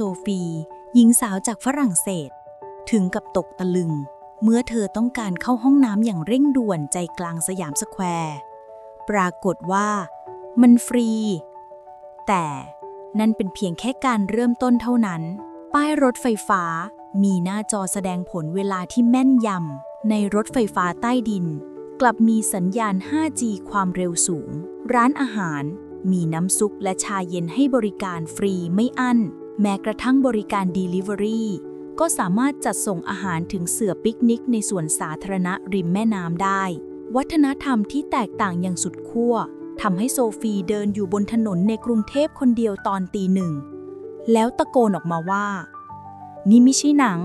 โซฟี หญิงสาวจากฝรั่งเศส ถึงกับตกตะลึง เมื่อเธอต้องการเข้าห้องน้ำอย่างเร่งด่วนใจกลางสยามสแควร์ ปรากฏว่ามันฟรี แต่นั่นเป็นเพียงแค่การเริ่มต้นเท่านั้น ป้ายรถไฟฟ้ามีหน้าจอแสดงผลเวลาที่แม่นยำในรถไฟฟ้าใต้ดิน กลับมีสัญญาณ 5G ความเร็วสูง ร้านอาหารมีน้ำซุปและชาเย็นให้บริการฟรีไม่อั้น แม้กระทั่งบริการ Delivery ก็สามารถจัดส่งอาหารถึงเสือปิกนิกในสวนสาธารณะริมแม่น้ำได้ วัฒนธรรมที่แตกต่างอย่างสุดขั้วทำให้โซฟีเดินอยู่บนถนนในกรุงเทพคนเดียวตอนตีหนึ่ง แล้วตะโกนออกมาว่า นี่ไม่ใช่หนัง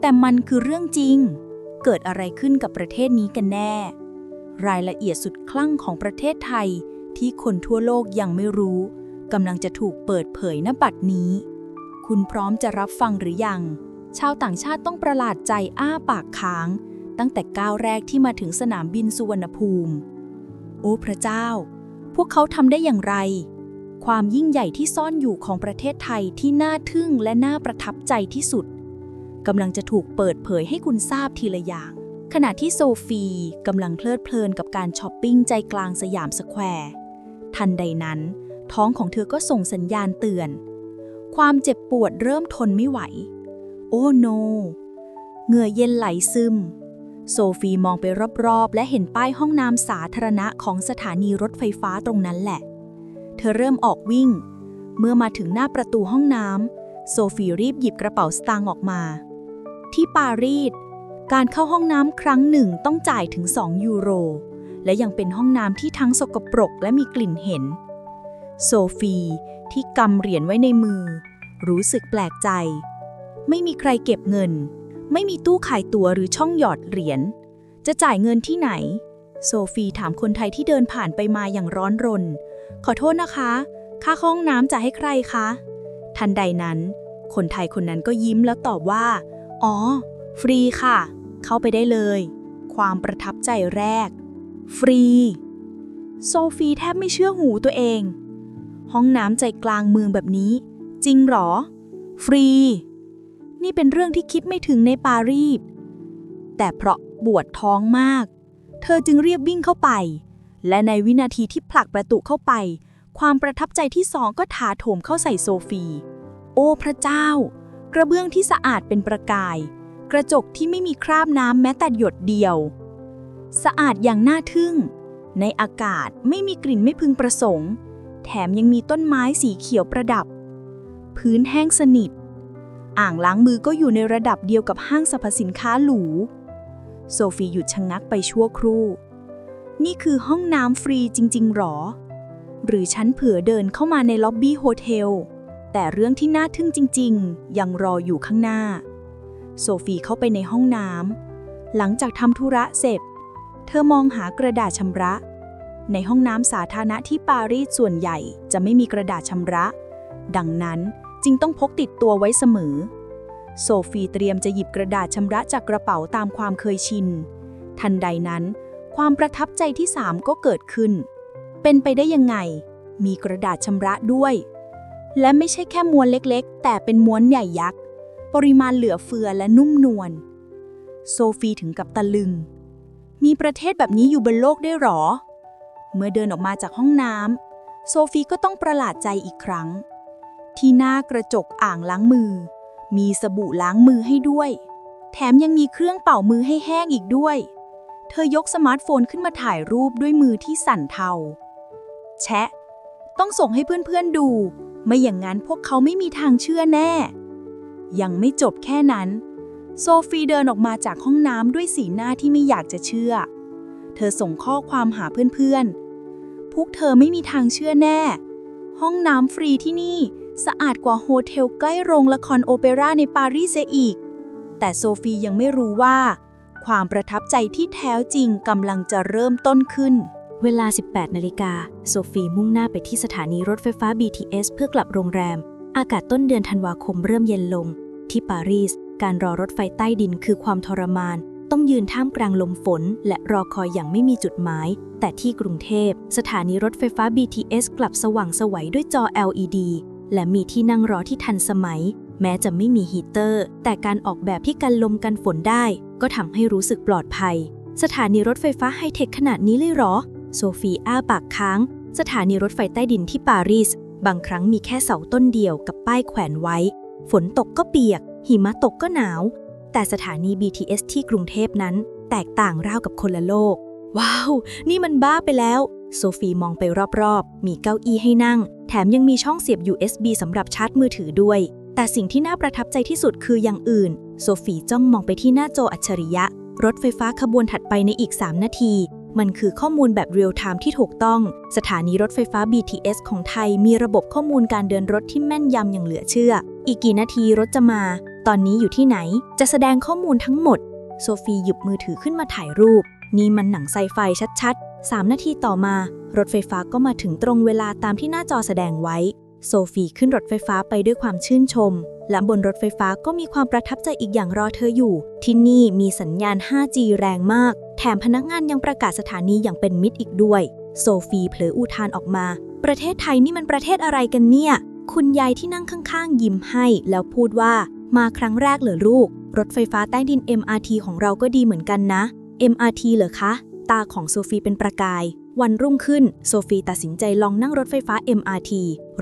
แต่มันคือเรื่องจริง เกิดอะไรขึ้นกับประเทศนี้กันแน่ รายละเอียดสุดคลั่งของประเทศไทยที่คนทั่วโลกยังไม่รู้กำลังจะถูกเปิดเผยณบัดนี้ คุณพร้อมจะรับฟังหรือยัง ชาวต่างชาติต้องประหลาดใจอ้าปากค้าง ตั้งแต่ก้าวแรกที่มาถึงสนามบินสุวรรณภูมิ โอ้พระเจ้า พวกเขาทำได้อย่างไร ความยิ่งใหญ่ที่ซ่อนอยู่ของประเทศไทยที่น่าทึ่งและน่าประทับใจที่สุดกำลังจะถูกเปิดเผยให้คุณทราบทีละอย่าง ขณะที่โซฟีกำลังเพลิดเพลินกับการช้อปปิ้งใจกลางสยามสแควร์ ทันใดนั้น ท้องของเธอก็ส่งสัญญาณเตือน ความเจ็บปวดเริ่มทนไม่ไหว โอ้โน เหงื่อเย็นไหลซึม โซฟีมองไปรอบๆ และเห็นป้ายห้องน้ำสาธารณะของสถานีรถไฟฟ้าตรงนั้นแหละ เธอเริ่มออกวิ่ง เมื่อมาถึงหน้าประตูห้องน้ำโซฟีรีบหยิบกระเป๋าสตางค์ออกมา ที่ปารีสการเข้าห้องน้ำครั้งหนึ่งต้องจ่ายถึง 2 ยูโร และยังเป็นห้องน้ำที่ทั้งสกปรกและมีกลิ่นเห็น โซฟี ที่กำเหรียญไว้ในมือ รู้สึกแปลกใจ ไม่มีใครเก็บเงิน ไม่มีตู้ขายตั๋วหรือช่องหยอดเหรียญ จะจ่ายเงินที่ไหน โซฟีถามคนไทยที่เดินผ่านไปมาอย่างร้อนรน ขอโทษนะคะ ค่าห้องน้ำจะให้ใครคะ ทันใดนั้น คนไทยคนนั้นก็ยิ้มแล้วตอบว่า อ๋อ ฟรีค่ะ เข้าไปได้เลย ความประทับใจแรก ฟรี โซฟีแทบไม่เชื่อหูตัวเอง ห้องน้ำใจกลางเมืองแบบนี้ จริงหรอ ฟรี นี่เป็นเรื่องที่คิดไม่ถึงในปารีสแต่เพราะปวดท้องมาก เธอจึงเรียบวิ่งเข้าไป และในวินาทีที่ผลักประตูเข้าไป ความประทับใจที่สองก็ถาโถมเข้าใส่โซฟี โอ้พระเจ้า กระเบื้องที่สะอาดเป็นประกาย กระจกที่ไม่มีคราบน้ำแม้แต่หยดเดียว สะอาดอย่างน่าทึ่ง ในอากาศไม่มีกลิ่นไม่พึงประสงค์ แถมยังมีต้นไม้สีเขียวประดับ พื้นแห้งสนิท อ่างล้างมือก็อยู่ในระดับเดียวกับห้างสรรพสินค้าหรู โซฟีหยุดชะงงักไปชั่วครู่ นี่คือห้องน้ำฟรีจริง ๆหรอ หรือฉันเผื่อเดินเข้ามาในล็อบบี้โฮเทล แต่เรื่องที่น่าทึ่งจริง ๆ ยังรออยู่ข้างหน้า โซฟีเข้าไปในห้องน้ำหลังจากทำธุระเสร็จ เธอมองหากระดาษชำระ ในห้องน้ำสาธารณะที่ปารีสส่วนใหญ่จะไม่มีกระดาษชำระ ดังนั้นจึงต้องพกติดตัวไว้เสมอ โซฟีเตรียมจะหยิบกระดาษชำระจากกระเป๋าตามความเคยชิน ทันใดนั้น ความประทับใจที่สามก็เกิดขึ้น เป็นไปได้ยังไง มีกระดาษชำระด้วย และไม่ใช่แค่ม้วนเล็กๆ แต่เป็นม้วนใหญ่ยักษ์ ปริมาณเหลือเฟือและนุ่มนวล โซฟีถึงกับตะลึง มีประเทศแบบนี้อยู่บนโลกได้หรอ เมื่อเดินออกมาจากห้องน้ำโซฟีก็ต้องประหลาดใจอีกครั้ง ที่หน้ากระจกอ่างล้างมือ มีสบู่ล้างมือให้ด้วย แถมยังมีเครื่องเป่ามือให้แห้งอีกด้วย เธอยกสมาร์ทโฟนขึ้นมาถ่ายรูปด้วยมือที่สั่นเทา แชะ ต้องส่งให้เพื่อนๆดู ไม่อย่างนั้นพวกเขาไม่มีทางเชื่อแน่ ยังไม่จบแค่นั้น โซฟีเดินออกมาจากห้องน้ำด้วยสีหน้าที่ไม่อยากจะเชื่อ เธอส่งข้อความหาเพื่อนๆ พวกเธอไม่มีทางเชื่อแน่ ห้องน้ำฟรีที่นี่ สะอาดกว่าโฮเทลใกล้โรงละครโอเปร่าในปารีสเสียอีก แต่โซฟียังไม่รู้ว่า ความประทับใจที่แท้จริงกำลังจะเริ่มต้นขึ้น เวลา 18 นาฬิกา โซฟีมุ่งหน้าไปที่สถานีรถไฟฟ้า BTS เพื่อกลับโรงแรม อากาศต้นเดือนธันวาคมเริ่มเย็นลง ที่ปารีส การรอรถไฟใต้ดินคือความทรมาน ต้องยืนท่ามกลางลมฝน และรอคอยอย่างไม่มีจุดหมาย แต่ที่กรุงเทพ สถานีรถไฟฟ้า BTS กลับสว่างสวัยด้วยจอ LED และมีที่นั่งรอที่ทันสมัย แม้จะไม่มีฮีเตอร์ แต่การออกแบบที่กันลมกันฝนได้ ก็ทำให้รู้สึกปลอดภัย สถานีรถไฟฟ้าไฮเทคขนาดนี้เลยเหรอ โซฟีอ้าปากค้าง สถานีรถไฟใต้ดินที่ปารีส บางครั้งมีแค่เสาต้นเดียวกับป้ายแขวนไว้ ฝนตกก็เปียก หิมะตกก็หนาว แต่สถานี BTS ที่กรุงเทพนั้น แตกต่างราวกับคนละโลก ว้าว นี่มันบ้าไปแล้ว โซฟีมองไปรอบๆ มีเก้าอี้ให้นั่ง แถมยังมีช่องเสียบ USB สำหรับชาร์จมือถือด้วย แต่สิ่งที่น่าประทับใจที่สุดคืออย่างอื่น โซฟีจ้องมองไปที่หน้าจออัจฉริยะ รถไฟฟ้าขบวนถัดไปในอีก 3 นาที มันคือข้อมูลแบบเรียลไทม์ที่ถูกต้อง สถานีรถไฟฟ้า BTS ของไทยมีระบบข้อมูลการเดินรถที่แม่นยำอย่างเหลือเชื่อ อีกกี่นาทีรถจะมา ตอนนี้อยู่ที่ไหน จะแสดงข้อมูลทั้งหมด โซฟีหยิบมือถือขึ้นมาถ่ายรูป นี่มันหนังไซไฟชัดๆ 3 นาทีต่อมา รถไฟฟ้าก็มาถึงตรงเวลาตามที่หน้าจอแสดงไว้ โซฟีขึ้นรถไฟฟ้าไปด้วยความชื่นชม และบนรถไฟฟ้าก็มีความประทับใจอีกอย่างรอเธออยู่ ที่นี่มีสัญญาณ 5G แรงมาก แถมพนักงานยังประกาศสถานีอย่างเป็นมิตรอีกด้วย โซฟีเผลออุทานออกมา ประเทศไทยนี่มันประเทศอะไรกันเนี่ย คุณยายที่นั่งข้างๆ ยิ้มให้แล้วพูดว่า มาครั้งแรกเหรอลูก รถไฟฟ้าใต้ดิน MRT ของเราก็ดีเหมือนกันนะ MRT เหรอคะ ตาของโซฟีเป็นประกาย วันรุ่งขึ้น โซฟีตัดสินใจลองนั่งรถไฟฟ้า MRT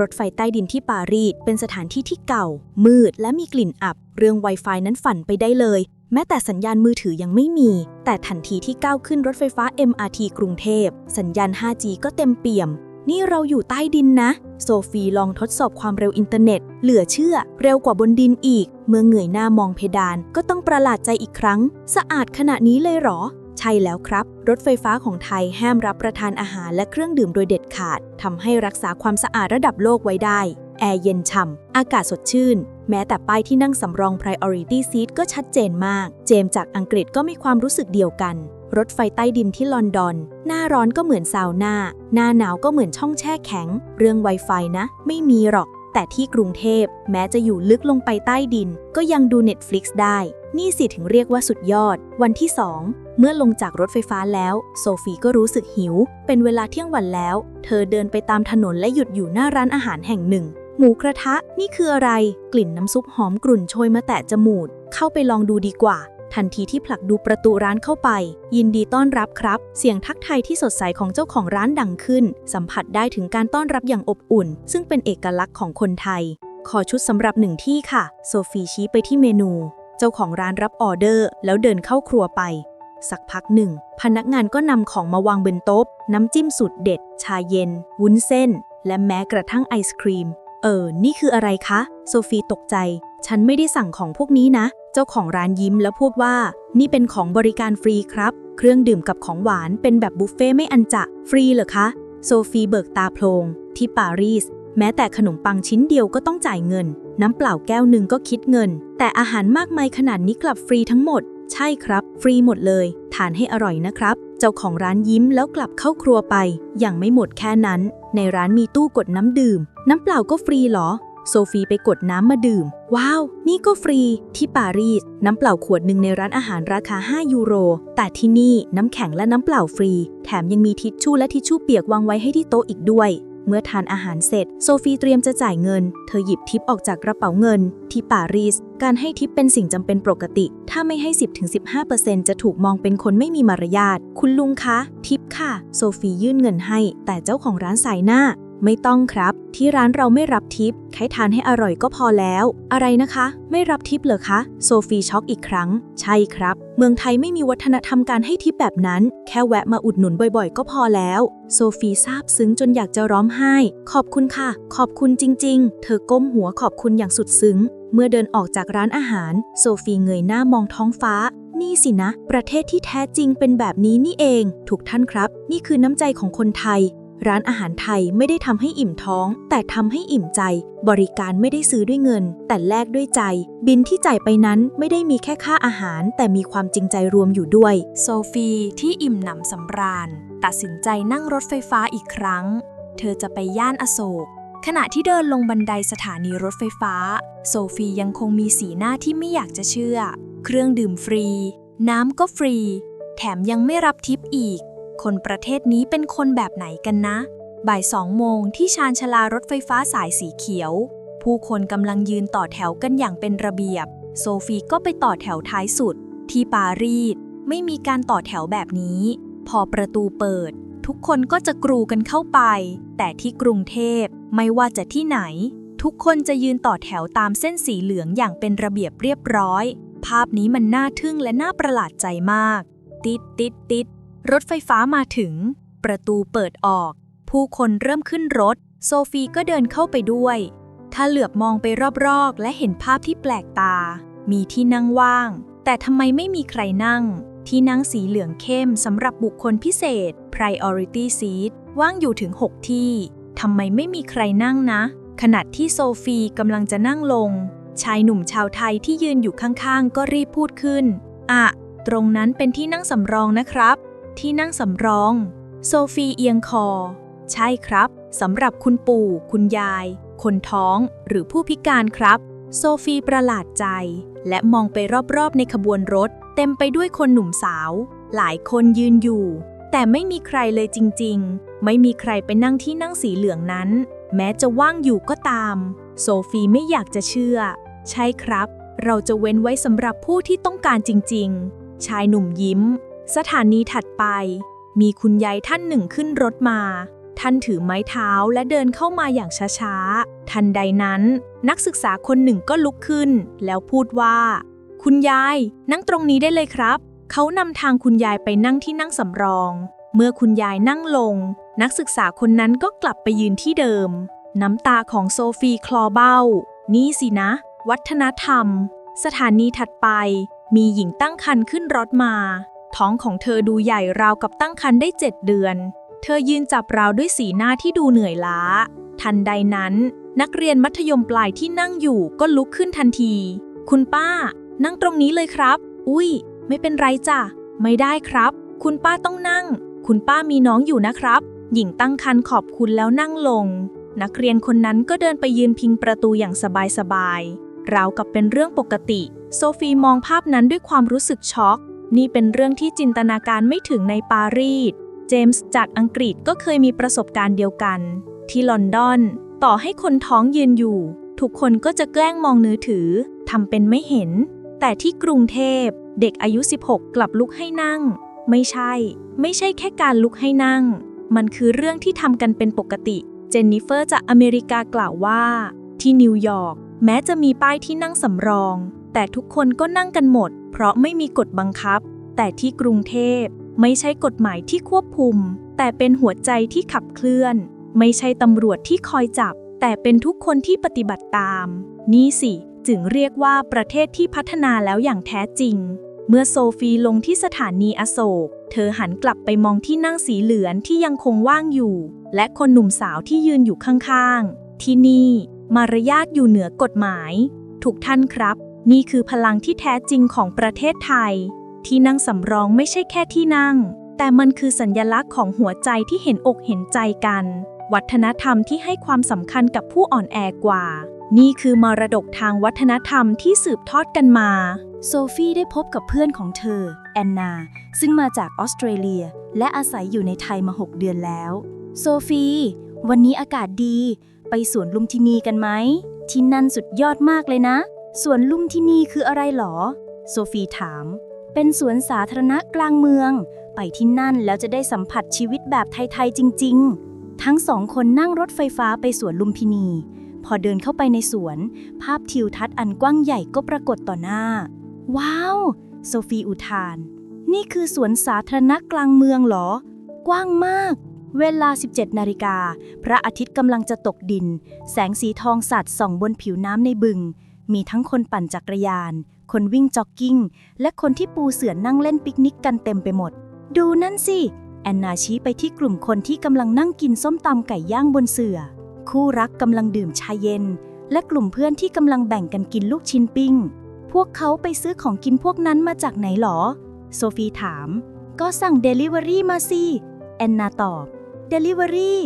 รถไฟใต้ดินที่ปารีสเป็นสถานที่ที่เก่า มืดและมีกลิ่นอับ เรื่อง Wi-Fi นั้นฝันไปได้เลย แม้แต่สัญญาณมือถือยังไม่มี แต่ทันทีที่ก้าวขึ้นรถไฟฟ้า MRT กรุงเทพ สัญญาณ 5G ก็เต็มเปี่ยม นี่เราอยู่ใต้ดินนะ โซฟีลองทดสอบความเร็วอินเทอร์เน็ต เหลือเชื่อ เร็วกว่าบนดินอีก เมื่อเงยหน้ามองเพดานก็ต้องประหลาดใจอีกครั้ง สะอาดขนาดนี้เลยหรอ ใช่แล้วครับ รถไฟฟ้าของไทยห้ามรับประทานอาหารและเครื่องดื่มโดยเด็ดขาดทำให้รักษาความสะอาดระดับโลกไว้ได้ แอร์เย็นฉ่ำอากาศสดชื่น แม้แต่ป้ายที่นั่งสำรอง priority seat ก็ชัดเจนมาก เจมจากอังกฤษก็มีความรู้สึกเดียวกัน รถไฟใต้ดินที่ลอนดอน หน้าร้อนก็เหมือนซาวน่า หน้าหนาวก็เหมือนช่องแช่แข็ง เรื่อง Wi-Fi นะ ไม่มีหรอก แต่ที่กรุงเทพ แม้จะอยู่ลึกลงไปใต้ดิน ก็ยังดู Netflix ได้ นี่สิถึงเรียกว่าสุดยอด วันที่ 2 เมื่อลงจากรถไฟฟ้าแล้ว โซฟีก็รู้สึกหิว เป็นเวลาเที่ยงวันแล้ว เธอเดินไปตามถนนและหยุดอยู่หน้าร้านอาหารแห่งหนึ่ง หมูกระทะ นี่คืออะไร กลิ่นน้ำซุปหอมกรุ่นโชยมาแตะจมูก เข้าไปลองดูดีกว่า ทันทีที่ผลักดูประตูร้านเข้าไป ยินดีต้อนรับครับ เสียงทักทายที่สดใสของเจ้าของร้านดังขึ้น สัมผัสได้ถึงการต้อนรับอย่างอบอุ่น ซึ่งเป็นเอกลักษณ์ของคนไทย ขอชุดสำหรับหนึ่งที่ค่ะ โซฟีชี้ไปที่เมนู เจ้าของร้านรับออเดอร์ แล้วเดินเข้าครัวไป สักพักหนึ่ง พนักงานก็นำของมาวางบนโต๊ะน้ำจิ้มสูตรเด็ด ชาเย็น วุ้นเส้น และแม้กระทั่งไอศครีม เออ นี่คืออะไรคะ โซฟีตกใจ ฉันไม่ได้สั่งของพวกนี้นะ เจ้าของร้านยิ้มแล้วพูดว่า นี่เป็นของบริการฟรีครับ เครื่องดื่มกับของหวานเป็นแบบบุฟเฟ่ไม่อันจะฟรีเหรอคะ โซฟีเบิกตาโพลงที่ปารีส แม้แต่ขนมปังชิ้นเดียวก็ต้องจ่ายเงิน น้ำเปล่าแก้วหนึ่งก็คิดเงิน แต่อาหารมากมายขนาดนี้กลับฟรีทั้งหมด ใช่ครับ ฟรีหมดเลย ทานให้อร่อยนะครับ เจ้าของร้านยิ้มแล้วกลับเข้าครัวไป อย่างไม่หมดแค่นั้น ในร้านมีตู้กดน้ำดื่ม น้ำเปล่าก็ฟรีเหรอ โซฟีไปกดน้ำมาดื่ม ว้าว นี่ก็ฟรี ที่ปารีส น้ำเปล่าขวดหนึ่งในร้านอาหารราคา 5 ยูโร แต่ที่นี่น้ำแข็งและน้ำเปล่าฟรี แถมยังมีทิชชู่และทิชชู่เปียกวางไว้ให้ที่โต๊ะอีกด้วย เมื่อทานอาหารเสร็จ โซฟีเตรียมจะจ่ายเงิน เธอหยิบทิปออกจากกระเป๋าเงิน ที่ปารีส การให้ทิปเป็นสิ่งจำเป็นปกติ ถ้าไม่ให้ 10-15%จะถูกมองเป็นคนไม่มีมารยาท คุณลุงคะ ทิปค่ะ โซฟียื่นเงินให้ แต่เจ้าของร้านสายหน้า ไม่ต้องครับ ที่ร้านเราไม่รับทิปแค่ทานให้อร่อยก็พอแล้ว อะไรนะคะ ไม่รับทิปเหรอคะ โซฟีช็อกอีกครั้ง ใช่ครับ เมืองไทยไม่มีวัฒนธรรมการให้ทิปแบบนั้น แค่แวะมาอุดหนุนบ่อยๆ ก็พอแล้ว โซฟีซาบซึ้งจนอยากจะร้องไห้ ขอบคุณค่ะ ขอบคุณจริง ๆ เธอก้มหัวขอบคุณอย่างสุดซึ้ง เมื่อเดินออกจากร้านอาหาร โซฟีเงยหน้ามองท้องฟ้านี่สินะ ประเทศที่แท้จริงเป็นแบบนี้นี่เอง ถูกท่านครับ นี่คือน้ำใจของคนไทย ร้านอาหารไทยไม่ได้ทำให้อิ่มท้อง แต่ทำให้อิ่มใจ บริการไม่ได้ซื้อด้วยเงิน แต่แลกด้วยใจ บินที่จ่ายไปนั้นไม่ได้มีแค่ค่าอาหาร แต่มีความจริงใจรวมอยู่ด้วย โซฟีที่อิ่มหนำสำราญ ตัดสินใจนั่งรถไฟฟ้าอีกครั้ง เธอจะไปย่านอโศก ขณะที่เดินลงบันไดสถานีรถไฟฟ้า โซฟียังคงมีสีหน้าที่ไม่อยากจะเชื่อ เครื่องดื่มฟรี น้ำก็ฟรี แถมยังไม่รับทิปอีก คนประเทศนี้เป็นคนแบบไหนกันนะ บ่ายสองโมงที่ชานชลารถไฟฟ้าสายสีเขียว ผู้คนกำลังยืนต่อแถวกันอย่างเป็นระเบียบ โซฟีก็ไปต่อแถวท้ายสุด ที่ปารีสไม่มีการต่อแถวแบบนี้ พอประตูเปิด ทุกคนก็จะกรูกันเข้าไป แต่ที่กรุงเทพไม่ว่าจะที่ไหน ทุกคนจะยืนต่อแถวตามเส้นสีเหลืองอย่างเป็นระเบียบเรียบร้อย ภาพนี้มันน่าทึ่งและน่าประหลาดใจมาก ติดติดติด รถไฟฟ้ามาถึง ประตูเปิดออก ผู้คนเริ่มขึ้นรถ โซฟีก็เดินเข้าไปด้วย ถ้าเหลือบมองไปรอบๆ และเห็นภาพที่แปลกตา มีที่นั่งว่าง แต่ทำไมไม่มีใครนั่ง ที่นั่งสีเหลืองเข้มสำหรับบุคคลพิเศษ priority seat ว่างอยู่ถึง 6 ที่ ทำไมไม่มีใครนั่งนะ ขณะที่โซฟีกำลังจะนั่งลง ชายหนุ่มชาวไทยที่ยืนอยู่ข้างๆ ก็รีบพูดขึ้นอะตรงนั้นเป็นที่นั่งสำรองนะครับ ที่นั่งสำรอง โซฟีเอียงคอ ใช่ครับสำหรับคุณปู่ คุณยาย คนท้องหรือผู้พิการครับ โซฟีประหลาดใจ และมองไปรอบๆในขบวนรถ เต็มไปด้วยคนหนุ่มสาว หลายคนยืนอยู่ แต่ไม่มีใครเลยจริง ๆ ไม่มีใครไปนั่งที่นั่งสีเหลืองนั้น แม้จะว่างอยู่ก็ตาม โซฟีไม่อยากจะเชื่อ ใช่ครับ เราจะเว้นไว้สำหรับผู้ที่ต้องการจริง ๆ ชายหนุ่มยิ้ม สถานีถัดไป มีคุณยายท่านหนึ่งขึ้นรถมา ท่านถือไม้เท้าและเดินเข้ามาอย่างช้าๆ ทันใดนั้น นักศึกษาคนหนึ่งก็ลุกขึ้น แล้วพูดว่า คุณยาย นั่งตรงนี้ได้เลยครับ เขานำทางคุณยายไปนั่งที่นั่งสำรอง เมื่อคุณยายนั่งลง นักศึกษาคนนั้นก็กลับไปยืนที่เดิม น้ำตาของโซฟีคลอเบ้า นี่สินะ วัฒนธรรม สถานีถัดไป มีหญิงตั้งครรภ์ขึ้นรถมา ท้องของเธอดูใหญ่ราวกับตั้งครรภ์ได้เจ็ดเดือน เธอยืนจับราวด้วยสีหน้าที่ดูเหนื่อยล้า ทันใดนั้น นักเรียนมัธยมปลายที่นั่งอยู่ก็ลุกขึ้นทันที คุณป้า นั่งตรงนี้เลยครับ อุ้ย ไม่เป็นไรจ้ะ ไม่ได้ครับ คุณป้าต้องนั่ง คุณป้ามีน้องอยู่นะครับ หญิงตั้งครรภ์ขอบคุณแล้วนั่งลง นักเรียนคนนั้นก็เดินไปยืนพิงประตูอย่างสบายๆราวกับเป็นเรื่องปกติ โซฟีมองภาพนั้นด้วยความรู้สึกช็อก นี่เป็นเรื่องที่จินตนาการไม่ถึงในปารีส เจมส์จากอังกฤษก็เคยมีประสบการณ์เดียวกัน ที่ลอนดอน ต่อให้คนท้องยืนอยู่ ทุกคนก็จะแกล้งมองมือถือทำเป็นไม่เห็น แต่ที่กรุงเทพ เด็กอายุ 16 กลับลุกให้นั่ง ไม่ใช่ ไม่ใช่แค่การลุกให้นั่ง มันคือเรื่องที่ทำกันเป็นปกติ เจนนิเฟอร์จากอเมริกากล่าวว่า ที่นิวยอร์กแม้จะมีป้ายที่นั่งสำรอง แต่ทุกคนก็นั่งกันหมด เพราะไม่มีกฎบังคับ แต่ที่กรุงเทพไม่ใช่กฎหมายที่ควบคุม แต่เป็นหัวใจที่ขับเคลื่อน ไม่ใช่ตำรวจที่คอยจับ แต่เป็นทุกคนที่ปฏิบัติตาม นี่สิ จึงเรียกว่าประเทศที่พัฒนาแล้วอย่างแท้จริง เมื่อโซฟีลงที่สถานีอโศก เธอหันกลับไปมองที่นั่งสีเหลืองที่ยังคงว่างอยู่ และคนหนุ่มสาวที่ยืนอยู่ข้างๆ ที่นี่ มารยาทอยู่เหนือกฎหมายถูกท่านครับ นี่คือพลังที่แท้จริงของประเทศไทย ที่นั่งสำรองไม่ใช่แค่ที่นั่ง แต่มันคือสัญญลักษณ์ของหัวใจที่เห็นอกเห็นใจกัน วัฒนธรรมที่ให้ความสำคัญกับผู้อ่อนแอกว่า นี่คือมรดกทางวัฒนธรรมที่สืบทอดกันมา โซฟีได้พบกับเพื่อนของเธอ แอนนา ซึ่งมาจากออสเตรเลีย และอาศัยอยู่ในไทยมา 6 เดือนแล้ว โซฟีวันนี้อากาศดี ไปสวนลุมทินีกันไหมที่นั่นสุดยอดมากเลยนะ สวนลุมทินีคืออะไรหรอ โซฟีถาม เป็นสวนสาธารณะกลางเมือง ไปที่นั่นแล้วจะได้สัมผัสชีวิตแบบไทย ๆ จริง ๆ ทั้งสองคนนั่งรถไฟฟ้าไปสวนลุมพินี พอเดินเข้าไปในสวน ภาพทิวทัศน์อันกว้างใหญ่ก็ปรากฏต่อหน้า ว้าว โซฟีอุทาน นี่คือสวนสาธารณะกลางเมืองหรอ กว้างมาก เวลา 17 นาฬิกา พระอาทิตย์กำลังจะตกดิน แสงสีทองสัดส่องบนผิวน้ำในบึง มีทั้งคนปั่นจักรยาน คนวิ่งจ็อกกิ้ง และคนที่ปูเสื่อนั่งเล่นปิกนิกกันเต็มไปหมด ดูนั่นสิ แอนนาชี้ไปที่กลุ่มคนที่กำลังนั่งกินส้มตำไก่ย่างบนเสื่อ คู่รักกำลังดื่มชาเย็น และกลุ่มเพื่อนที่กำลังแบ่งกันกินลูกชิ้นปิ้ง พวกเขาไปซื้อของกินพวกนั้นมาจากไหนหรอ โซฟีถาม ก็สั่งเดลิเวอรี่มาสิ แอนนาตอบ เดลิเวอรี่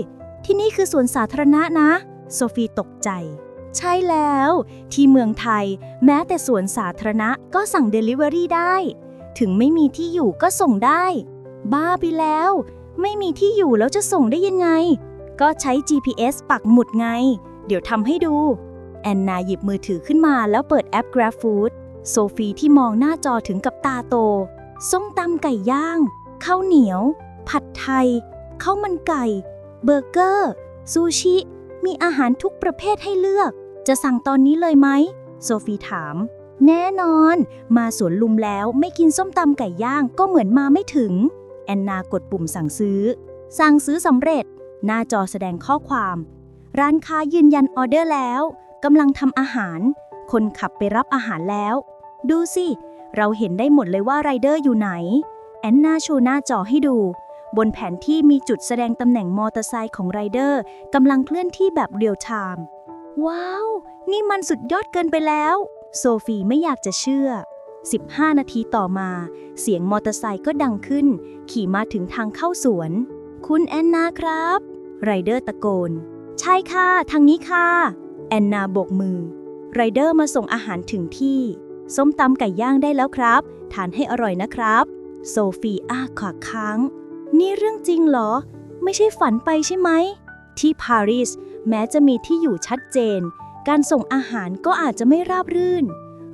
ที่นี่คือสวนสาธารณะนะ โซฟีตกใจ ใช่แล้ว ที่เมืองไทย แม้แต่สวนสาธารณะก็สั่งเดลิเวอรี่ได้ ถึงไม่มีที่อยู่ก็ส่งได้ บ้าไปแล้ว ไม่มีที่อยู่แล้วจะส่งได้ยังไง ก็ใช้ GPS ปักหมุดไง เดี๋ยวทำให้ดู แอนนาหยิบมือถือขึ้นมาแล้วเปิดแอป GrabFood โซฟีที่มองหน้าจอถึงกับตาโต ส้มตำไก่ย่าง ข้าวเหนียว ผัดไทย ข้าวมันไก่ เบอร์เกอร์ ซูชิ มีอาหารทุกประเภทให้เลือก จะสั่งตอนนี้เลยไหม โซฟีถาม แน่นอน มาสวนลุมแล้วไม่กินส้มตำไก่ย่างก็เหมือนมาไม่ถึง แอนนากดปุ่มสั่งซื้อ สั่งซื้อสำเร็จ หน้าจอแสดงข้อความ ร้านค้ายืนยันออเดอร์แล้วกำลังทำอาหาร คนขับไปรับอาหารแล้ว ดูสิ เราเห็นได้หมดเลยว่าไรเดอร์อยู่ไหน แอนนาโชว์หน้าจอให้ดูบนแผนที่มีจุดแสดงตำแหน่งมอเตอร์ไซค์ของไรเดอร์กำลังเคลื่อนที่แบบเรียลไทม์ ว้าว นี่มันสุดยอดเกินไปแล้ว โซฟีไม่อยากจะเชื่อ 15 นาทีต่อมา เสียงมอเตอร์ไซค์ก็ดังขึ้น ขี่มาถึงทางเข้าสวน คุณแอนนาครับ ไรเดอร์ตะโกน ใช่ค่ะ ทางนี้ค่ะ แอนนาโบกมือ ไรเดอร์มาส่งอาหารถึงที่ ส้มตำไก่ย่างได้แล้วครับ ทานให้อร่อยนะครับ โซฟีอ้าขวากค้าง นี่เรื่องจริงเหรอ ไม่ใช่ฝันไปใช่ไหม ที่ปารีส แม้จะมีที่อยู่ชัดเจน การส่งอาหารก็อาจจะไม่ราบรื่น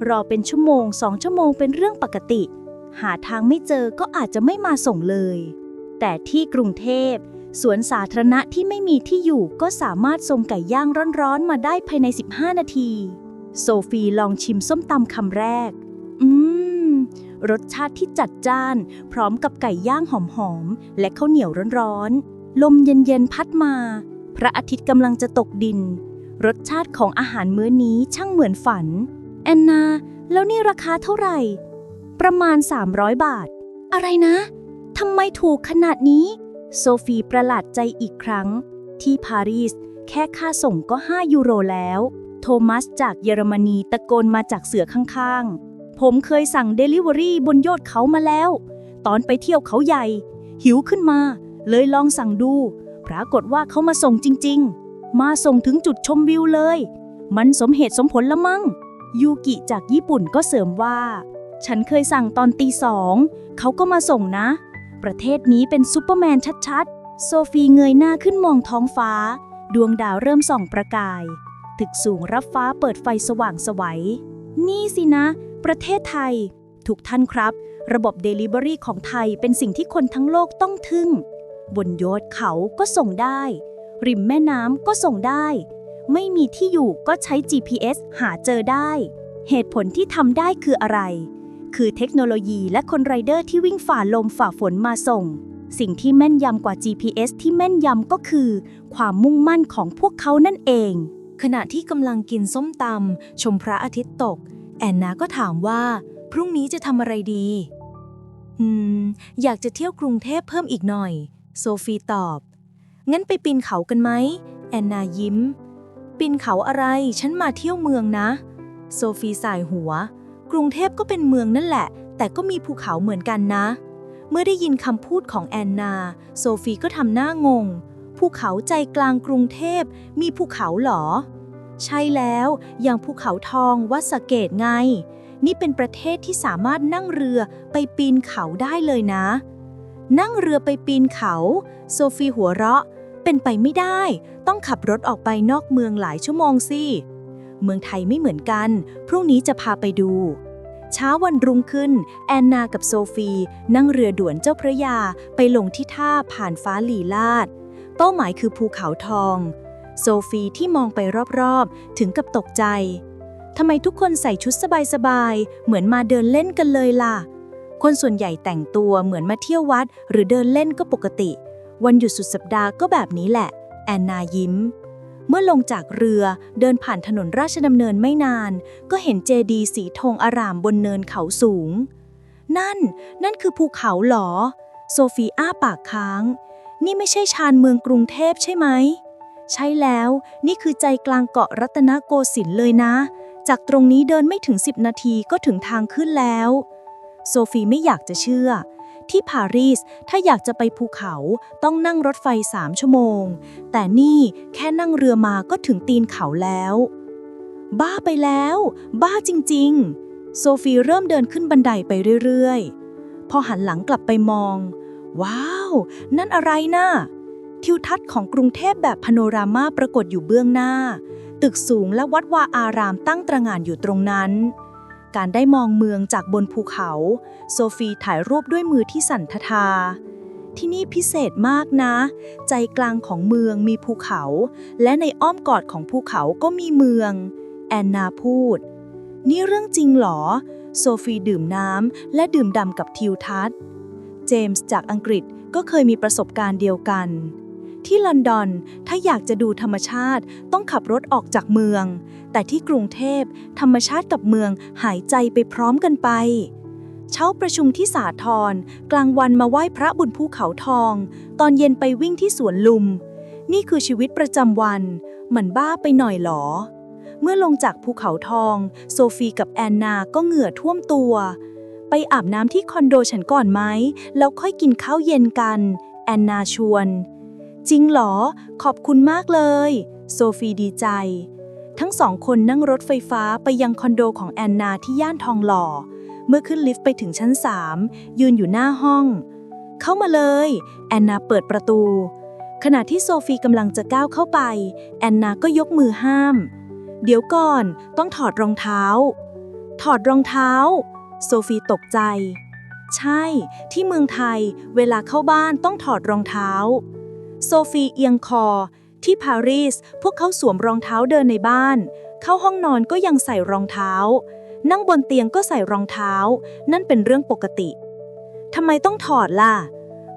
รอเป็นชั่วโมงสองชั่วโมงเป็นเรื่องปกติ หาทางไม่เจอก็อาจจะไม่มาส่งเลย แต่ที่กรุงเทพสวนสาธารณะที่ไม่มีที่อยู่ก็สามารถส่งไก่ย่างร้อนๆ มาได้ภายใน 15 นาที โซฟีลองชิมส้มตำคำแรก อืม รสชาติที่จัดจ้าน พร้อมกับไก่ย่างหอมๆ และข้าวเหนียวร้อนๆ ลมเย็นๆ พัดมา พระอาทิตย์กำลังจะตกดิน รสชาติของอาหารมื้อนี้ช่างเหมือนฝัน แอนนา แล้วนี่ราคาเท่าไหร่ ประมาณ 300 บาท อะไรนะทำไมถูกขนาดนี้ โซฟีประหลาดใจอีกครั้ง ที่ปารีส แค่ค่าส่งก็ 5 ยูโรแล้ว โทมัสจากเยอรมนีตะโกนมาจากเสือข้างๆ ผมเคยสั่งเดลิเวอรี่บนยอดเขามาแล้ว ตอนไปเที่ยวเขาใหญ่ หิวขึ้นมา เลยลองสั่งดู ปรากฏว่าเขามาส่งจริง ๆ มาส่งถึงจุดชมวิวเลย มันสมเหตุสมผลละมั้ง ยูกิจากญี่ปุ่นก็เสริมว่า ฉันเคยสั่งตอนตีสอง เขาก็มาส่งนะ ประเทศนี้เป็นซูเปอร์แมนชัดๆ โซฟีเงยหน้าขึ้นมองท้องฟ้า ดวงดาวเริ่มส่องประกาย ตึกสูงรับฟ้าเปิดไฟสว่างไสวัย นี่สินะ ประเทศไทย ทุกท่านครับ ระบบ Delivery ของไทยเป็นสิ่งที่คนทั้งโลกต้องทึ่ง บนยอดเขาก็ส่งได้ ริมแม่น้ำก็ส่งได้ ไม่มีที่อยู่ก็ใช้ GPS หาเจอได้ เหตุผลที่ทำได้คืออะไร คือเทคโนโลยีและคนไรเดอร์ที่วิ่งฝ่าลมฝ่าฝนมาส่ง สิ่งที่แม่นยำกว่า GPS ที่แม่นยำก็คือ ความมุ่งมั่นของพวกเขานั่นเอง ขณะที่กำลังกินส้มตำชมพระอาทิตย์ตก แอนนาก็ถามว่า พรุ่งนี้จะทำอะไรดีอืม อยากจะเที่ยวกรุงเทพเพิ่มอีกหน่อย โซฟีตอบ งั้นไปปีนเขากันไหม แอนนายิ้ม ปีนเขาอะไร ฉันมาเที่ยวเมืองนะ โซฟีสายหัว กรุงเทพก็เป็นเมืองนั่นแหละ แต่ก็มีภูเขาเหมือนกันนะ เมื่อได้ยินคำพูดของแอนนา โซฟีก็ทำหน้างง ภูเขาใจกลางกรุงเทพ มีภูเขาเหรอ ใช่แล้ว อย่างภูเขาทองวัดสเกตไง นี่เป็นประเทศที่สามารถนั่งเรือไปปีนเขาได้เลยนะ นั่งเรือไปปีนเขา โซฟีหัวเราะ เป็นไปไม่ได้ ต้องขับรถออกไปนอกเมืองหลายชั่วโมงสิ เมืองไทยไม่เหมือนกัน พรุ่งนี้จะพาไปดู เช้าวันรุ่งขึ้น แอนนากับโซฟี นั่งเรือด่วนเจ้าพระยาไปลงที่ท่าผ่านฟ้าหลีลาด เป้าหมายคือภูเขาทอง โซฟีที่มองไปรอบๆ ถึงกับตกใจทำไมทุกคนใส่ชุดสบายๆ เหมือนมาเดินเล่นกันเลยล่ะ คนส่วนใหญ่แต่งตัวเหมือนมาเที่ยววัด หรือเดินเล่นก็ปกติ วันหยุดสุดสัปดาห์ก็แบบนี้แหละ แอนนายิ้ม เมื่อลงจากเรือเดินผ่านถนนราชดำเนินไม่นาน ก็เห็นเจดีสีธงอารามบนเนินเขาสูง นั่น นั่นคือภูเขาหรอ โซฟีอ้าปากค้าง นี่ไม่ใช่ชานเมืองกรุงเทพใช่ไหม ใช่แล้วนี่คือใจกลางเกาะรัตนโกสินทร์เลยนะ จากตรงนี้เดินไม่ถึง 10 นาทีก็ถึงทางขึ้นแล้ว โซฟีไม่อยากจะเชื่อ ที่ปารีสถ้าอยากจะไปภูเขาต้องนั่งรถไฟ3ชั่วโมง แต่นี่แค่นั่งเรือมาก็ถึงตีนเขาแล้ว บ้าไปแล้ว บ้าจริง ๆ โซฟีเริ่มเดินขึ้นบันไดไปเรื่อยๆ พอหันหลังกลับไปมอง ว้าว นั่นอะไรนะ่ะทิวทัศน์ของกรุงเทพแบบพาโนรามาปรากฏอยู่เบื้องหน้า ตึกสูงและวัดวาอารามตั้งตระหง่านอยู่ตรงนั้น การได้มองเมืองจากบนภูเขา โซฟีถ่ายรูปด้วยมือที่สั่นททา ที่นี่พิเศษมากนะ ใจกลางของเมืองมีภูเขา และในอ้อมกอดของภูเขาก็มีเมือง แอนนาพูด นี่เรื่องจริงเหรอ โซฟีดื่มน้ำและดื่มด่ำกับทิวทัศน์ เจมส์จากอังกฤษก็เคยมีประสบการณ์เดียวกัน ที่ลอนดอน ถ้าอยากจะดูธรรมชาติต้องขับรถออกจากเมือง แต่ที่กรุงเทพธรรมชาติกับเมืองหายใจไปพร้อมกันไป เช้าประชุมที่สาทรกลางวันมาไหว้พระบุญภูเขาทอง ตอนเย็นไปวิ่งที่สวนลุม นี่คือชีวิตประจำวัน เหมือนบ้าไปหน่อยหรอ เมื่อลงจากภูเขาทอง โซฟีกับแอนนาก็เหงื่อท่วมตัว ไปอาบน้ำที่คอนโดฉันก่อนไหมแล้วค่อยกินข้าวเย็นกัน แอนนาชวน จริงเหรอ ขอบคุณมากเลย โซฟีดีใจ ทั้งสองคนนั่งรถไฟฟ้าไปยังคอนโดของแอนนาที่ย่านทองหล่อ เมื่อขึ้นลิฟต์ไปถึงชั้นสามยืนอยู่หน้าห้อง เข้ามาเลย แอนนาเปิดประตู ขณะที่โซฟีกำลังจะก้าวเข้าไป แอนนาก็ยกมือห้าม เดี๋ยวก่อนต้องถอดรองเท้า ถอดรองเท้า โซฟีตกใจ ใช่ ที่เมืองไทย เวลาเข้าบ้านต้องถอดรองเท้า โซฟีเอียงคอ ที่ปารีสพวกเขาสวมรองเท้าเดินในบ้าน เข้าห้องนอนก็ยังใส่รองเท้า นั่งบนเตียงก็ใส่รองเท้า นั่นเป็นเรื่องปกติทำไมต้องถอดล่ะ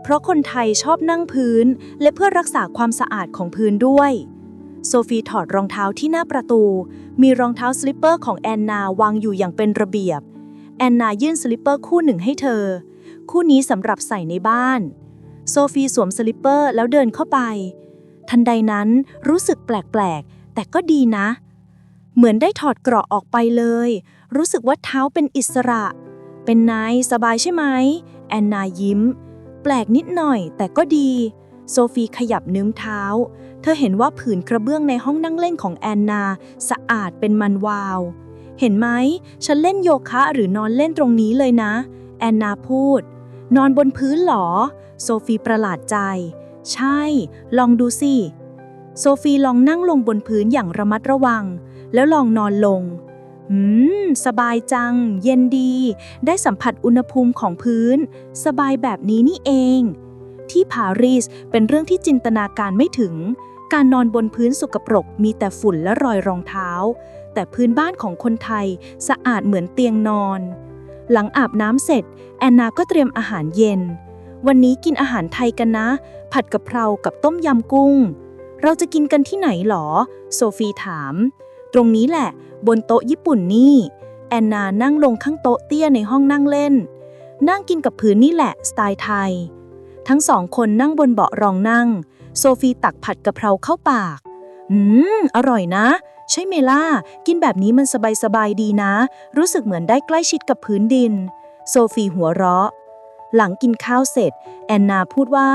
เพราะคนไทยชอบนั่งพื้น และเพื่อรักษาความสะอาดของพื้นด้วย โซฟีถอดรองเท้าที่หน้าประตู มีรองเท้าสลิปเปอร์ของแอนนาวางอยู่อย่างเป็นระเบียบ แอนนายื่นสลิปเปอร์คู่หนึ่งให้เธอ คู่นี้สำหรับใส่ในบ้าน โซฟีสวมสลิปเปอร์แล้วเดินเข้าไป ทันใดนั้นรู้สึกแปลกๆ แต่ก็ดีนะ เหมือนได้ถอดเกราะออกไปเลย รู้สึกว่าเท้าเป็นอิสระ เป็นไงสบายใช่ไหม แอนนายิ้ม แปลกนิดหน่อยแต่ก็ดี โซฟีขยับนิ้วเท้า เธอเห็นว่าผืนกระเบื้องในห้องนั่งเล่นของแอนนา สะอาดเป็นมันวาว เห็นไหม ฉันเล่นโยคะหรือนอนเล่นตรงนี้เลยนะ แอนนาพูด นอนบนพื้นเหรอ โซฟีประหลาดใจ ใช่ ลองดูสิ โซฟีลองนั่งลงบนพื้นอย่างระมัดระวัง แล้วลองนอนลง อืม สบายจัง เย็นดี ได้สัมผัสอุณหภูมิของพื้น สบายแบบนี้นี่เอง ที่ปารีสเป็นเรื่องที่จินตนาการไม่ถึง การนอนบนพื้นสกปรกมีแต่ฝุ่นและรอยรองเท้า แต่พื้นบ้านของคนไทยสะอาดเหมือนเตียงนอน หลังอาบน้ำเสร็จ แอนนาก็เตรียมอาหารเย็น วันนี้กินอาหารไทยกันนะ ผัดกะเพรากับต้มยำกุ้ง เราจะกินกันที่ไหนหรอ โซฟีถาม ตรงนี้แหละ บนโต๊ะญี่ปุ่นนี่ แอนนานั่งลงข้างโต๊ะเตี้ยในห้องนั่งเล่น นั่งกินกับพื้นนี่แหละสไตล์ไทย ทั้งสองคนนั่งบนเบาะรองนั่ง โซฟีตักผัดกะเพราเข้าปาก อืม อร่อยนะ ใช่ไหมล่ะ กินแบบนี้มันสบายๆดีนะ รู้สึกเหมือนได้ใกล้ชิดกับพื้นดิน โซฟีหัวเราะ หลังกินข้าวเสร็จ แอนนาพูดว่า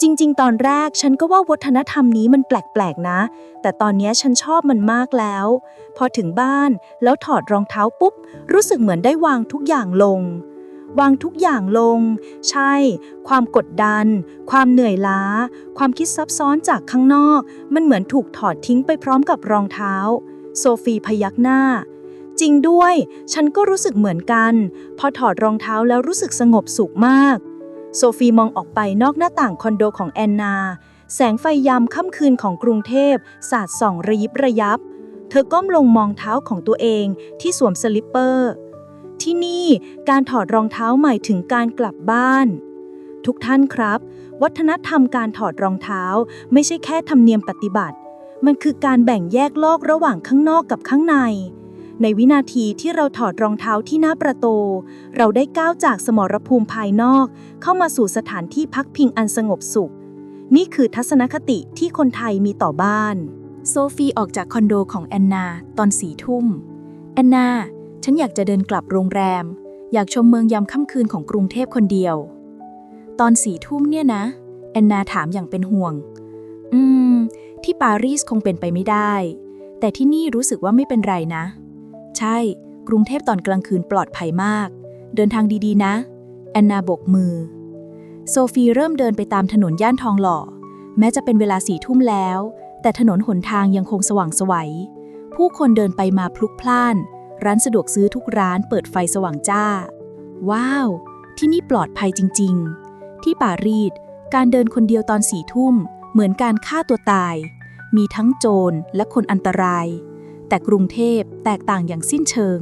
จริง ๆ ตอนแรกฉันก็ว่าวัฒนธรรมนี้มันแปลกๆนะ แต่ตอนนี้ฉันชอบมันมากแล้ว พอถึงบ้านแล้วถอดรองเท้าปุ๊บ รู้สึกเหมือนได้วางทุกอย่างลง วางทุกอย่างลง ใช่ ความกดดัน ความเหนื่อยล้า ความคิดซับซ้อนจากข้างนอก มันเหมือนถูกถอดทิ้งไปพร้อมกับรองเท้า โซฟีพยักหน้า จริงด้วย ฉันก็รู้สึกเหมือนกัน พอถอดรองเท้าแล้วรู้สึกสงบสุขมาก โซฟีมองออกไปนอกหน้าต่างคอนโดของแอนนา แสงไฟยามค่ำคืนของกรุงเทพสาดส่องระยิบระยับ เธอก้มลงมองเท้าของตัวเองที่สวมสลิปเปอร์ ที่นี่การถอดรองเท้าหมายถึงการกลับบ้าน ทุกท่านครับ วัฒนธรรมการถอดรองเท้าไม่ใช่แค่ธรรมเนียมปฏิบัติ มันคือการแบ่งแยกโลกระหว่างข้างนอกกับข้างใน ในวินาทีที่เราถอดรองเท้าที่หน้าประตู เราได้ก้าวจากสมรภูมิภายนอก เข้ามาสู่สถานที่พักพิงอันสงบสุข นี่คือทัศนคติที่คนไทยมีต่อบ้าน โซฟีออกจากคอนโดของแอนนาตอนสี่ทุ่มแอนนา ฉันอยากจะเดินกลับโรงแรม อยากชมเมืองยามค่ำคืนของกรุงเทพคนเดียว ตอนสี่ทุ่มเนี่ยนะ แอนนาถามอย่างเป็นห่วง อืม ที่ปารีสคงเป็นไปไม่ได้ แต่ที่นี่รู้สึกว่าไม่เป็นไรนะ ใช่ กรุงเทพตอนกลางคืนปลอดภัยมาก เดินทางดีๆนะ แอนนาโบกมือ โซฟีเริ่มเดินไปตามถนนย่านทองหล่อ แม้จะเป็นเวลาสี่ทุ่มแล้ว แต่ถนนหนทางยังคงสว่างสวัยผู้คนเดินไปมาพลุกพล่าน ร้านสะดวกซื้อทุกร้านเปิดไฟสว่างจ้า ว้าว ที่นี่ปลอดภัยจริง ๆ ที่ปารีสการเดินคนเดียวตอนสี่ทุ่ม เหมือนการฆ่าตัวตาย มีทั้งโจรและคนอันตราย แต่กรุงเทพแตกต่างอย่างสิ้นเชิง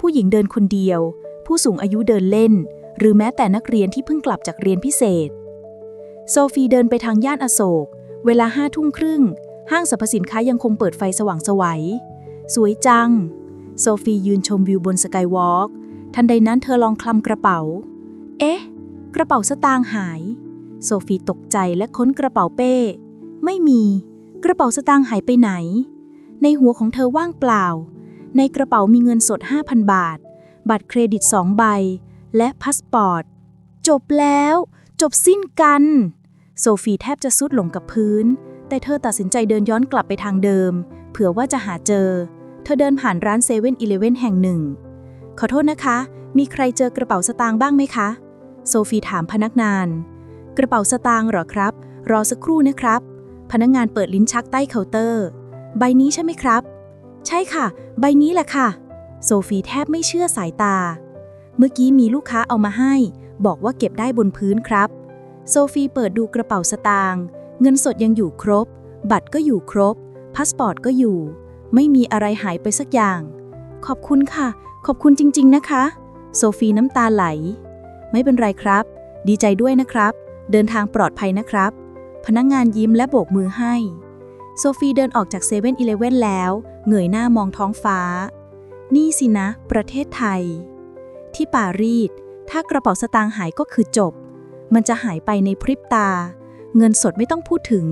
ผู้หญิงเดินคนเดียว ผู้สูงอายุเดินเล่น หรือแม้แต่นักเรียนที่เพิ่งกลับจากเรียนพิเศษ โซฟีเดินไปทางย่านอโศก เวลาห้าทุ่มครึ่ง ห้างสรรพสินค้ายังคงเปิดไฟสว่างสวัยสวยจัง โซฟียืนชมวิวบนสกายวอล์กทันใดนั้นเธอลองคลำกระเป๋า เอ๊ะ กระเป๋าสตางค์หาย โซฟีตกใจและค้นกระเป๋าเป้ ไม่มี กระเป๋าสตางค์หายไปไหน ในหัวของเธอว่างเปล่า ในกระเป๋ามีเงินสด 5,000 บาท บัตรเครดิต2ใบ และพาสปอร์ต จบแล้ว จบสิ้นกัน โซฟีแทบจะซุดลงกับพื้น แต่เธอตัดสินใจเดินย้อนกลับไปทางเดิม เผื่อว่าจะหาเจอ ธอเดินผ่านร้านเซเว่นอีเลเว่นแห่งหนึ่ง ขอโทษนะคะ มีใครเจอกระเป๋าสตางค์บ้างไหมคะ โซฟีถามพนักงาน กระเป๋าสตางค์เหรอครับ รอสักครู่นะครับ พนักงานเปิดลิ้นชักใต้เคาน์เตอร์ ใบนี้ใช่ไหมครับ ใช่ค่ะ ใบนี้แหละค่ะ โซฟีแทบไม่เชื่อสายตา เมื่อกี้มีลูกค้าเอามาให้ บอกว่าเก็บได้บนพื้นครับ โซฟีเปิดดูกระเป๋าสตางค์ เงินสดยังอยู่ครบ บัตรก็อยู่ครบ พาสปอร์ตก็อยู่ ไม่มีอะไรหายไปสักอย่าง ขอบคุณค่ะ ขอบคุณจริง ๆ นะคะ โซฟีน้ำตาไหล ไม่เป็นไรครับ ดีใจด้วยนะครับ เดินทางปลอดภัยนะครับ พนักงานยิ้มและโบกมือให้ โซฟีเดินออกจากเซเว่นอีเลเว่นแล้ว เหงยหน้ามองท้องฟ้า นี่สินะ ประเทศไทย ที่ปารีส ถ้ากระเป๋าสตางค์หายก็คือจบ มันจะหายไปในพริบตา เงินสดไม่ต้องพูดถึง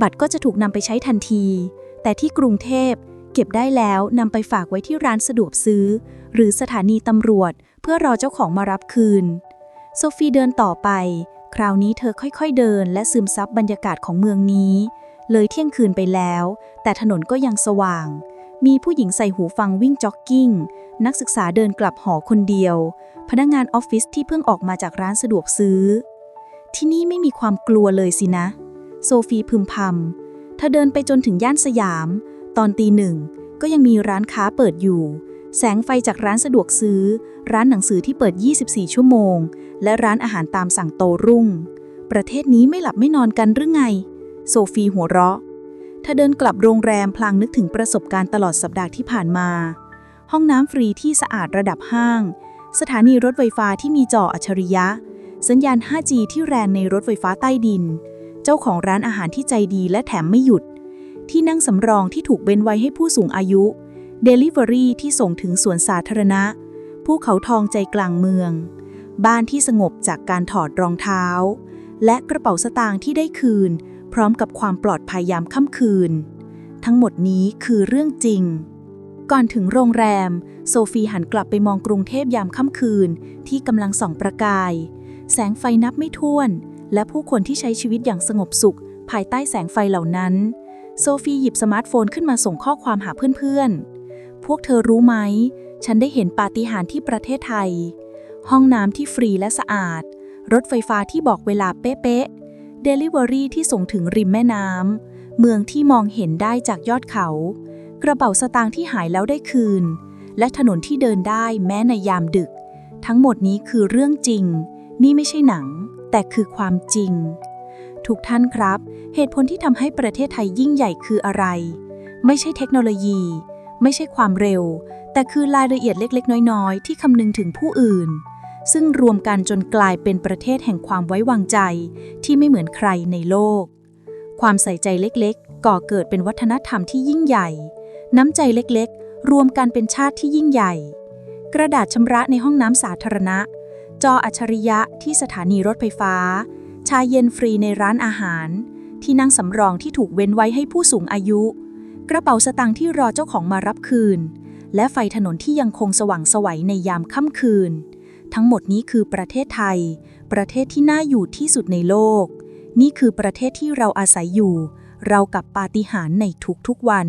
บัตรก็จะถูกนำไปใช้ทันที แต่ที่กรุงเทพ เก็บได้แล้วนำไปฝากไว้ที่ร้านสะดวกซื้อ หรือสถานีตำรวจ เพื่อรอเจ้าของมารับคืน โซฟีเดินต่อไป คราวนี้เธอค่อยๆเดินและซึมซับบรรยากาศของเมืองนี้ เลยเที่ยงคืนไปแล้ว แต่ถนนก็ยังสว่าง มีผู้หญิงใส่หูฟังวิ่งจ็อกกิ้ง นักศึกษาเดินกลับหอคนเดียว พนักงานออฟฟิศที่เพิ่งออกมาจากร้านสะดวกซื้อ ที่นี่ไม่มีความกลัวเลยสินะ โซฟีพึมพำเธอเดินไปจนถึงย่านสยาม ตอนตีหนึ่งก็ยังมีร้านค้าเปิดอยู่ แสงไฟจากร้านสะดวกซื้อ ร้านหนังสือที่เปิด 24 ชั่วโมง และร้านอาหารตามสั่งโตรุ่ง ประเทศนี้ไม่หลับไม่นอนกันหรือไง โซฟีหัวเราะเธอเดินกลับโรงแรมพลางนึกถึงประสบการณ์ตลอดสัปดาห์ที่ผ่านมา ห้องน้ำฟรีที่สะอาดระดับห้าง สถานีรถไฟฟ้าที่มีจออัจฉริยะ สัญญาณ 5G ที่แรงในรถไฟฟ้าใต้ดิน เจ้าของร้านอาหารที่ใจดีและแถมไม่หยุด ที่นั่งสำรองที่ถูกเบนไว้ให้ผู้สูงอายุ Delivery ที่ส่งถึงสวนสาธารณะ ภูเขาทองใจกลางเมือง บ้านที่สงบจากการถอดรองเท้า และกระเป๋าสตางค์ที่ได้คืน พร้อมกับความปลอดภัยยามค่ำคืน ทั้งหมดนี้คือเรื่องจริง ก่อนถึงโรงแรม โซฟีหันกลับไปมองกรุงเทพยามค่ำคืน ที่กำลังส่องประกาย แสงไฟนับไม่ถ้วน และผู้คนที่ใช้ชีวิตอย่างสงบสุข ภายใต้แสงไฟเหล่านั้น โซฟีหยิบสมาร์ทโฟนขึ้นมาส่งข้อความหาเพื่อนๆ พวกเธอรู้ไหม ฉันได้เห็นปาฏิหาริย์ที่ประเทศไทย ห้องน้ำที่ฟรีและสะอาด รถไฟฟ้าที่บอกเวลาเป๊ะๆเดลิเวอรี่ที่ส่งถึงริมแม่น้ำ เมืองที่มองเห็นได้จากยอดเขา กระเป๋าสตางค์ที่หายแล้วได้คืน และถนนที่เดินได้แม้ในยามดึก ทั้งหมดนี้คือเรื่องจริง นี่ไม่ใช่หนัง แต่คือความจริง ทุกท่านครับ เหตุผลที่ทำให้ประเทศไทยยิ่งใหญ่คืออะไร ไม่ใช่เทคโนโลยี ไม่ใช่ความเร็ว แต่คือรายละเอียดเล็กๆ น้อยๆ ที่คำนึงถึงผู้อื่น ซึ่งรวมกันจนกลายเป็นประเทศแห่งความไว้วางใจ ที่ไม่เหมือนใครในโลก ความใส่ใจเล็กๆ ก่อเกิดเป็นวัฒนธรรมที่ยิ่งใหญ่ น้ำใจเล็กๆ รวมกันเป็นชาติที่ยิ่งใหญ่ กระดาษชำระในห้องน้ำสาธารณะ จออัจฉริยะที่สถานีรถไฟฟ้า ชาเย็นฟรีในร้านอาหาร ที่นั่งสำรองที่ถูกเว้นไว้ให้ผู้สูงอายุ กระเป๋าสตางค์ที่รอเจ้าของมารับคืน และไฟถนนที่ยังคงสว่างไสวัยในยามค่ำคืน ทั้งหมดนี้คือประเทศไทย ประเทศที่น่าอยู่ที่สุดในโลก นี่คือประเทศที่เราอาศัยอยู่ เรากับปาฏิหาริย์ในทุกๆวัน